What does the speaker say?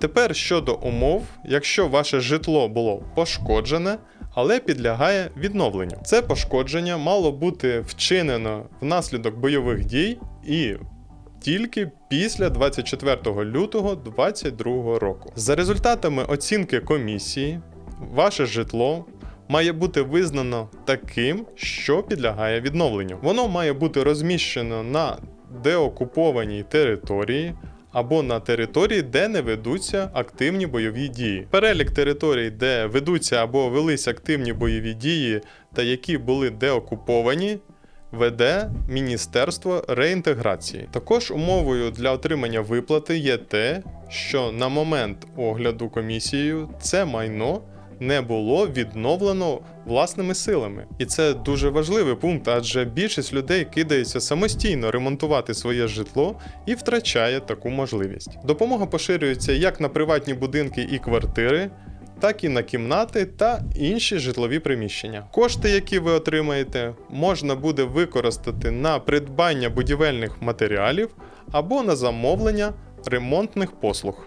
тепер щодо умов, якщо ваше житло було пошкоджене, але підлягає відновленню. Це пошкодження мало бути вчинено внаслідок бойових дій і тільки після 24 лютого 2022 року. За результатами оцінки комісії, ваше житло має бути визнано таким, що підлягає відновленню. Воно має бути розміщено на деокупованій території. Або на території, де не ведуться активні бойові дії. Перелік територій, де ведуться або велись активні бойові дії, та які були деокуповані, веде Міністерство реінтеграції. Також умовою для отримання виплати є те, що на момент огляду комісією це майно не було відновлено власними силами. І це дуже важливий пункт, адже більшість людей кидається самостійно ремонтувати своє житло і втрачає таку можливість. Допомога поширюється як на приватні будинки і квартири, так і на кімнати та інші житлові приміщення. Кошти, які ви отримаєте, можна буде використати на придбання будівельних матеріалів або на замовлення ремонтних послуг.